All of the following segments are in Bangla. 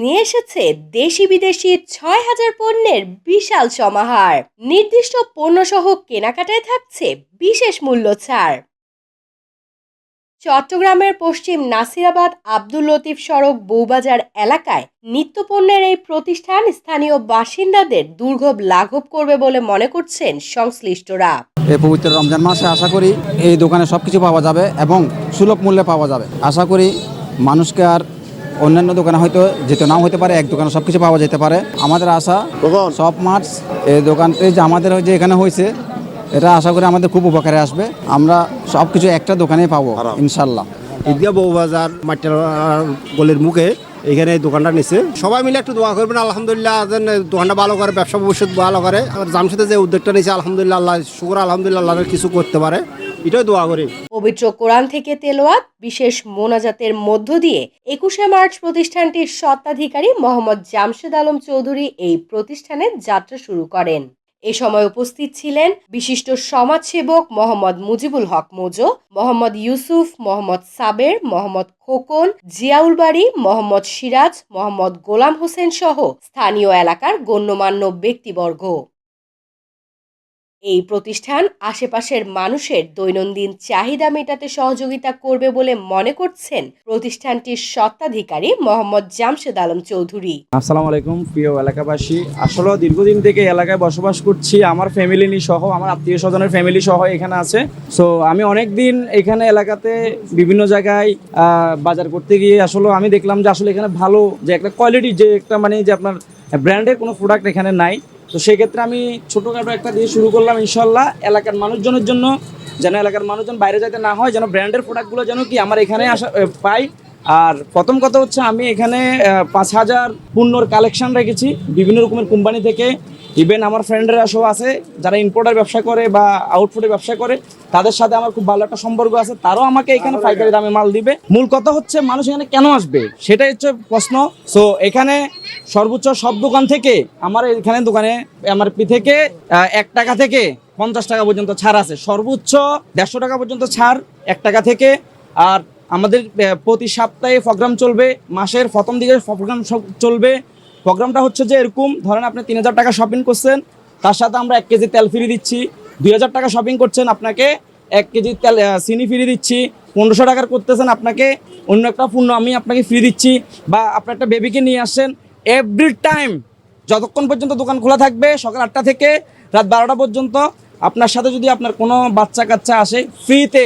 নিয়ে এসেছে দেশি বিদেশি ছয় হাজার পণ্যের বিশাল সমাহার। নির্দিষ্ট পণ্যসহ কেনাকাটায় থাকছে বিশেষ মূল্য ছাড়। চট্টগ্রামের পশ্চিম নাসিরাবাদ আব্দুল লতিফ সড়ক বৌবাজার এলাকায় নিত্যপণ্যের এই প্রতিষ্ঠান স্থানীয় বাসিন্দাদের দুর্ভোগ লাঘব করবে বলে মনে করছেন সংশ্লিষ্টরা। এই পবিত্র রমজান মাসে আশা করি এই দোকানে সব কিছু পাওয়া যাবে এবং সুলভ মূল্যে পাওয়া যাবে। আশা করি মানুষকে আর অন্যান্য দোকানে হয়তো যেতে নাও হতে পারে এক দোকানে সব কিছু পাওয়া যেতে পারে। আমাদের আশা সব মার্চ এই দোকানটি যে আমাদের যে এখানে হয়েছে এটা আশা করি আমাদের খুব উপকারে আসবে। আমরা সব কিছু একটা দোকানে পাবো ইনশাল্লাহ। ঈদগাহ বউবাজার মাটিয়ার গলির মুখে এখানে দোকানটা নিচ্ছে সবাই মিলে একটু দোয়া করবেন, আলহামদুলিল্লাহ দোকানটা ভালো করে, ব্যবসা ভবিষ্যৎ ভালো করে। আর জামশেদে যে উদ্যোগটা নিয়েছে, আলহামদুলিল্লাহ, আল্লাহ, শুক্র, আলহামদুলিল্লাহ, আল্লাহ কিছু করতে পারে। এটাই দোয়া করি। পবিত্র কোরআন থেকে তেলোয়াত, বিশেষ মোনাজাতের মধ্য দিয়ে একুশে মার্চ প্রতিষ্ঠানটির স্বত্বাধিকারী মোহাম্মদ জামশেদ আলম চৌধুরী এই প্রতিষ্ঠানের যাত্রা শুরু করেন। এ সময় উপস্থিত ছিলেন বিশিষ্ট সমাজসেবক মোহাম্মদ মুজিবুল হক মোজো, মোহাম্মদ ইউসুফ, মোহাম্মদ সাবের, মোহাম্মদ খোকন জিয়াউল বাড়ি মোহাম্মদ সিরাজ, মোহাম্মদ গোলাম হোসেন সহ স্থানীয় এলাকার গণ্যমান্য ব্যক্তিবর্গ। এই প্রতিষ্ঠান আশেপাশের মানুষের দৈনন্দিন চাহিদা মেটাতে সহযোগিতা করবে বলে মনে করছেন প্রতিষ্ঠানটির স্বত্বাধিকারী মোহাম্মদ জামশেদ আলম চৌধুরী। আসসালামু আলাইকুম, প্রিয় এলাকাবাসী। আসলে দীর্ঘদিন থেকে এলাকায় বসবাস করছি, আমার ফ্যামিলি সহ, আমার আত্মীয় স্বজনের ফ্যামিলি সহ এখানে আছে। সো আমি অনেক দিন এখানে এলাকাতে বিভিন্ন জায়গায় বাজার করতে গিয়ে আসলে আমি দেখলাম যে আসলে এখানে ভালো যে একটা কোয়ালিটি যে একটা মানে যে আপনার ব্র্যান্ডের কোনো প্রোডাক্ট এখানে নাই। তো সেক্ষেত্রে আমি ছোটোখাটো একটা দিয়ে শুরু করলাম ইনশাল্লাহ এলাকার মানুষজনের জন্য, যেন এলাকার মানুষজন বাইরে যেতে না হয়, যেন ব্র্যান্ডের প্রোডাক্টগুলো যেন কি আমার এখানে আসা পাই। আর প্রথম কথা হচ্ছে আমি এখানে পাঁচ হাজার পণ্যর কালেকশন রেখেছি, বিভিন্ন রকমের কোম্পানি থেকে। ইভেন আমার ফ্রেন্ডরা সব আছে, যারা ইম্পোর্টার ব্যবসা করে বা আউটপুটের ব্যবসা করে, তাদের সাথে আমার খুব ভালো একটা সম্পর্ক আছে। তারাও আমাকে এখানে পাইকারি দামে মাল দিবে। মূল কথা হচ্ছে মানুষ এখানে কেন আসবে? সেটাই হচ্ছে প্রশ্ন। সো এখানে সর্বোচ্চ সব দোকান থেকে আমার এখানে দোকানে এমআরপি থেকে এক টাকা থেকে পঞ্চাশ টাকা পর্যন্ত ছাড় আছে। সর্বোচ্চ দেড়শো টাকা পর্যন্ত ছাড় এক টাকা থেকে। আর আমাদের প্রতি সপ্তাহে প্রোগ্রাম চলবে, মাসের প্রথম দিকে প্রোগ্রাম চলবে। প্রোগ্রামটা হচ্ছে যে এরকম, ধরেন আপনি তিন হাজার টাকা শপিং করছেন, তার সাথে আমরা এক কেজি তেল ফ্রি দিচ্ছি, দুই হাজার টাকা শপিং করছেন আপনাকে, এক কেজি তেল চিনি ফ্রি দিচ্ছি, পনেরোশো টাকার করতেছেন আপনাকে, অন্য একটা পণ্য আমি আপনাকে ফ্রি দিচ্ছি, বা আপনার একটা বেবিকে নিয়ে আসছেন এভরি টাইম যতক্ষণ পর্যন্ত দোকান খোলা থাকবে, সকাল আটটা থেকে রাত বারোটা পর্যন্ত আপনার সাথে যদি আপনার কোনো বাচ্চা কাচ্চা আসে ফ্রিতে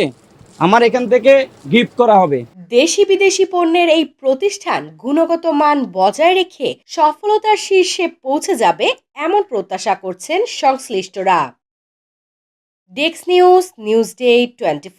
আমার এখান থেকে গিফট করা হবে। দেশি বিদেশি পণ্যের এই প্রতিষ্ঠান গুণগত মান বজায় রেখে সফলতার শীর্ষে পৌঁছে যাবে এমন প্রত্যাশা করছেন সংশ্লিষ্টরা। ডেক্স নিউজ নিউজ ডে টোয়েন্টি